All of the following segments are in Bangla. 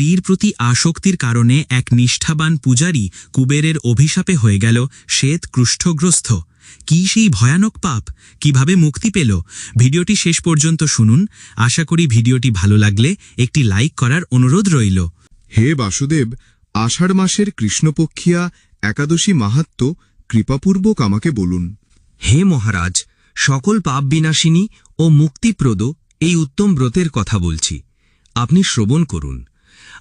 স্ত্রীর প্রতি আসক্তির কারণে এক নিষ্ঠাবান পূজারী কুবেরের অভিশাপে হয়ে গেল শ্বেত কুষ্ঠগ্রস্ত। কি সেই ভয়ানক পাপ? কীভাবে মুক্তি পেল? ভিডিওটি শেষ পর্যন্ত শুনুন। আশা করি ভিডিওটি ভালো লাগলে একটি লাইক করার অনুরোধ রইল। হে বাসুদেব আষাঢ় মাসের কৃষ্ণপক্ষিয়া একাদশী মাহাত্ম কৃপাপূর্বক আমাকে বলুন। হে মহারাজ সকল পাপ বিনাশিনী ও মুক্তিপ্রদ এই উত্তম ব্রতের কথা বলছি। আপনি শ্রবণ করুন।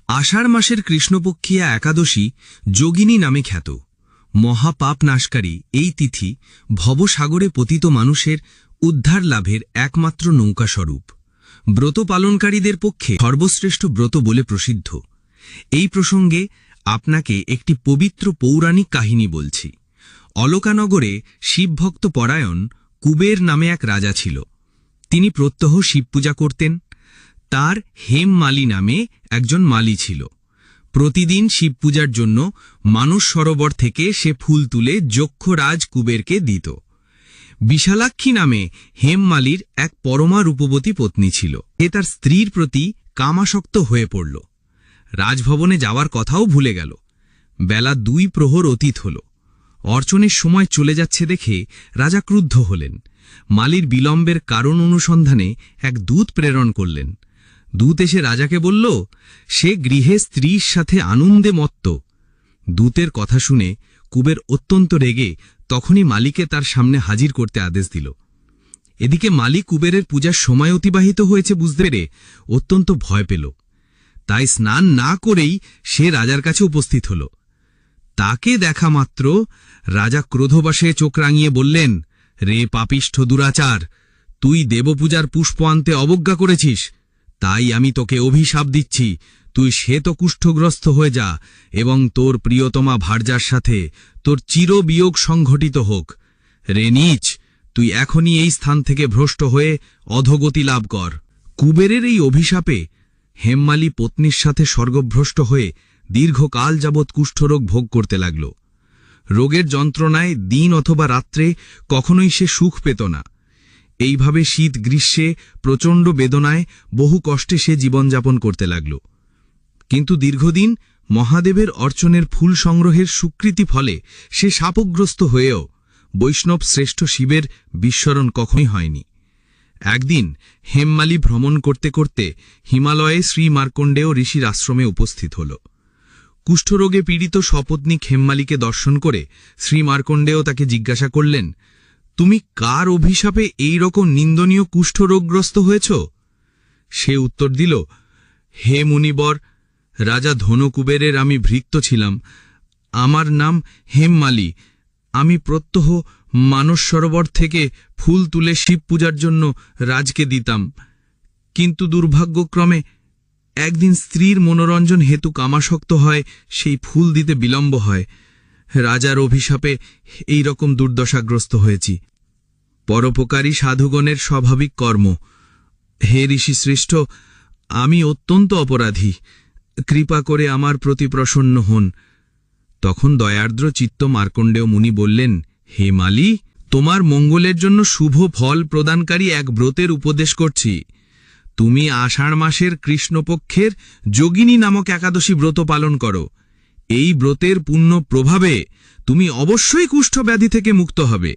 আষাঢ় মাসের কৃষ্ণপক্ষিয়া একাদশী যোগিনী নামে খ্যাত। মহাপাপ নাশকারী এই তিথি ভবসাগরে পতিত মানুষের উদ্ধার লাভের একমাত্র নৌকাস্বরূপ ব্রত পালনকারীদের পক্ষে সর্বশ্রেষ্ঠ ব্রত বলে প্রসিদ্ধ। এই প্রসঙ্গে আপনাকে একটি পবিত্র পৌরাণিক কাহিনী বলছি। অলকানগরে শিবভক্ত পরায়ণ কুবের নামে এক রাজা ছিল। তিনি প্রত্যহ শিব পূজা করতেন তার হেম মালি নামে একজন মালি ছিল। প্রতিদিন শিব পূজার জন্য মানুষ সরোবর থেকে সে ফুল তুলে যক্ষরাজ কুবেরকে দিত। বিশালাক্ষী নামে হেমমালির এক পরমা রূপবতী পত্নী ছিল। এ তার স্ত্রীর প্রতি কামাসক্ত হয়ে পড়ল। রাজভবনে যাওয়ার কথাও ভুলে গেল। বেলা দুই প্রহর অতীত হল। অর্চনের সময় চলে যাচ্ছে দেখে রাজা ক্রুদ্ধ হলেন। মালির বিলম্বের কারণ অনুসন্ধানে এক দূত প্রেরণ করলেন। দূত এসে রাজাকে বলল, সে গৃহে স্ত্রীর সাথে আনন্দে মত্ত। দূতের কথা শুনে কুবের অত্যন্ত রেগে তখনই মালিকে তার সামনে হাজির করতে আদেশ দিল। এদিকে মালিক কুবেরের পূজার সময় অতিবাহিত হয়েছে বুঝতে পেরে অত্যন্ত ভয় পেল। তাই স্নান না করেই সে রাজার কাছে উপস্থিত হল। তাকে দেখা মাত্র রাজা ক্রোধবাসে চোখ রাঙিয়ে বললেন, রে পাপিষ্ঠ দুরাচার, তুই দেবপূজার পুষ্প আনতে অবজ্ঞা করেছিস। তাই আমি তোকে অভিশাপ দিচ্ছি। তুই শ্বেত কুষ্ঠগ্রস্ত হয়ে যা এবং তোর প্রিয়তমা ভার্যার সাথে তোর চিরবিয়োগ সংঘটিত হোক। রে নীচ, তুই এখনই এই স্থান থেকে ভ্রষ্ট হয়ে অধগতি লাভ কর। কুবেরের এই অভিশাপে হেমমালি পত্নীর সাথে স্বর্গভ্রষ্ট হয়ে দীর্ঘকাল যাবৎ কুষ্ঠরোগ ভোগ করতে লাগল। রোগের যন্ত্রণায় দিন অথবা রাত্রে কখনোই সে সুখ পেত না। এইভাবে শীত গ্রীষ্মে প্রচণ্ড বেদনায় বহু কষ্টে সে জীবনযাপন করতে লাগল। কিন্তু দীর্ঘদিন মহাদেবের অর্চনের ফুল সংগ্রহের স্বীকৃতি ফলে সে শাপগ্রস্ত হয়েও বৈষ্ণব শ্রেষ্ঠ শিবের বিস্মরণ কখনই হয়নি। একদিন হেমমালি ভ্রমণ করতে করতে হিমালয়ে শ্রী মার্কণ্ডেয় ঋষির আশ্রমে উপস্থিত হল। কুষ্ঠরোগে পীড়িত সপত্নীক হেমমালিকে দর্শন করে শ্রী মার্কণ্ডেয় তাকে জিজ্ঞাসা করলেন তুমি কার অভিশাপে এই রকম নিন্দনীয় কুষ্ঠরোগগ্রস্ত হয়েছ? সে উত্তর দিল, হে মুনিবর, রাজা ধনকুবেরের আমি ভৃত্য ছিলাম। আমার নাম হেমমালি। আমি প্রত্যহ মানস সরোবর থেকে ফুল তুলে শিব পূজার জন্য রাজকে দিতাম। কিন্তু দুর্ভাগ্যক্রমে একদিন স্ত্রীর মনোরঞ্জন হেতু কামাসক্ত হয়, সেই ফুল দিতে বিলম্ব হয়। রাজার অভিশাপে এই রকম দুর্দশাগ্রস্ত হয়েছি। পরোপকারী সাধুগণের স্বাভাবিক কর্ম। হে ঋষি শ্রেষ্ঠ আমি অত্যন্ত অপরাধী। কৃপা করে আমার প্রতি প্রসন্ন হন। তখন দয়ার্দ্র চিত্ত মার্কণ্ডেয় মুনি বললেন, হে মালি, তোমার মঙ্গলের জন্য শুভ ফল প্রদানকারী এক ব্রতের উপদেশ করছি। তুমি আষাঢ় মাসের কৃষ্ণপক্ষের যোগিনী নামক একাদশী ব্রত পালন করো। এই ব্রতের পুণ্য প্রভাবে তুমি অবশ্যই কুষ্ঠব্যাধি থেকে মুক্ত হবে।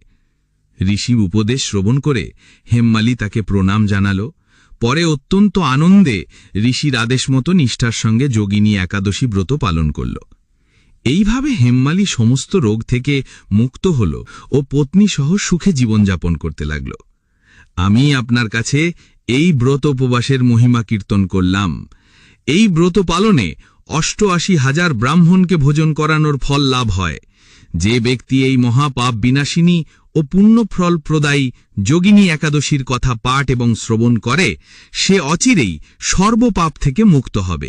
ঋষি উপদেশ শ্রবণ করে হেমমালি তাকে প্রণাম জানাল। পরে অত্যন্ত আনন্দে ঋষির আদেশ মতো নিষ্ঠার সঙ্গে যোগিনী একাদশী ব্রত পালন করল। এইভাবে হেমমালি সমস্ত রোগ থেকে মুক্ত হল ও পত্নী সহ সুখে জীবনযাপন করতে লাগল। আমি আপনার কাছে এই ব্রত উপবাসের মহিমা কীর্তন করলাম। এই ব্রত পালনে অষ্টআশি হাজার ব্রাহ্মণকে ভোজন করানোর ফল লাভ হয়। যে ব্যক্তি এই মহাপাপ বিনাশিনী ও পুণ্যফল প্রদায়ী যোগিনী একাদশীর কথা পাঠ এবং শ্রবণ করে, সে অচিরেই সর্বপাপ থেকে মুক্ত হবে।